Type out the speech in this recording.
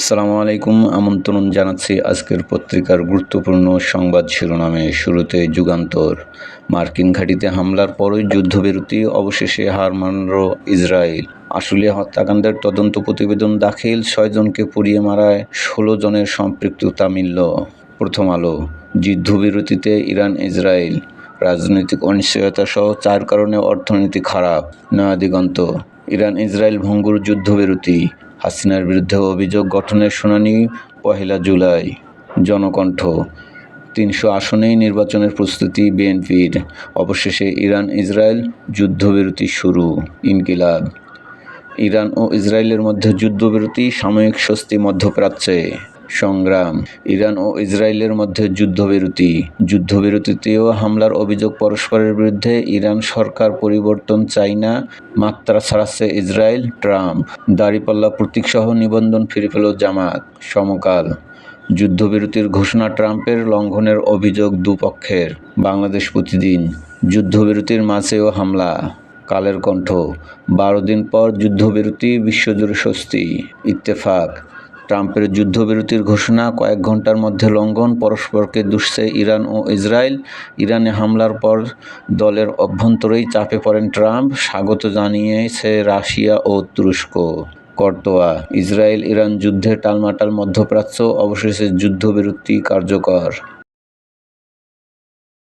সালামু আলাইকুম। আমন্ত্রণ জানাচ্ছি আজকের পত্রিকার গুরুত্বপূর্ণ সংবাদ শিরোনামে। শুরুতে যুগান্তর। মার্কিন ঘাঁটিতে হামলার পরই যুদ্ধবিরতি, অবশেষে হার মানল ইসরায়েল। আশুলিয়া হত্যাকাণ্ডের তদন্ত প্রতিবেদন দাখিল ছয়জনকে পুড়িয়ে মারায় ষোলো জনের সম্পৃক্ততা মিলল প্রথম আলো। যুদ্ধবিরতিতে ইরান, ইসরায়েল। রাজনৈতিক অনিশ্চয়তা সহ চার কারণে অর্থনীতি খারাপ। নয়া দিগন্ত। ইরান ইসরায়েল ভঙ্গুর যুদ্ধবিরতি, হাসিনার বিরুদ্ধে অভিযোগ গঠনের শুনানি পহেলা জুলাই। জনকণ্ঠ, তিনশো আসনেই নির্বাচনের প্রস্তুতি বিএনপির। অবশেষে ইরান ইসরায়েল যুদ্ধবিরতি শুরু, ইনকিলাব। ইরান ও ইসরায়েলের মধ্যে যুদ্ধবিরতি সাময়িক স্বস্তি মধ্যপ্রাচ্যে। সংগ্রাম। ইরান ও ইসরায়েলের মধ্যে যুদ্ধবিরতি। যুদ্ধবিরতিতেও হামলার অভিযোগ পরস্পরের বিরুদ্ধে ইরান সরকার পরিবর্তন চায় না, মাত্রা ছাড়াচ্ছে ইসরায়েল, ট্রাম্প। দাড়িপাল্লা প্রতীকসহ নিবন্ধন ফিরে পেল জামাত। সমকাল। যুদ্ধবিরতির ঘোষণা ট্রাম্পের লঙ্ঘনের অভিযোগ দুপক্ষের। বাংলাদেশ প্রতিদিন যুদ্ধবিরতির মাঝেও হামলা। কালের কণ্ঠ। বারো দিন পর যুদ্ধবিরতি, বিশ্বজুড়ে স্বস্তি। ইত্তেফাক। ট্রাম্পের যুদ্ধবিরতির ঘোষণা, কয়েক ঘণ্টার মধ্যে লঙ্ঘন পরস্পরকে দুষছে ইরান ও ইসরায়েল। ইরানে হামলার পর দলের অভ্যন্তরেই চাপে পড়েন ট্রাম্প, স্বাগত জানিয়েছে রাশিয়া ও তুরস্ক। করতোয়া ইসরায়েল ইরান যুদ্ধে টালমাটাল মধ্যপ্রাচ্য, অবশেষে যুদ্ধবিরতি কার্যকর।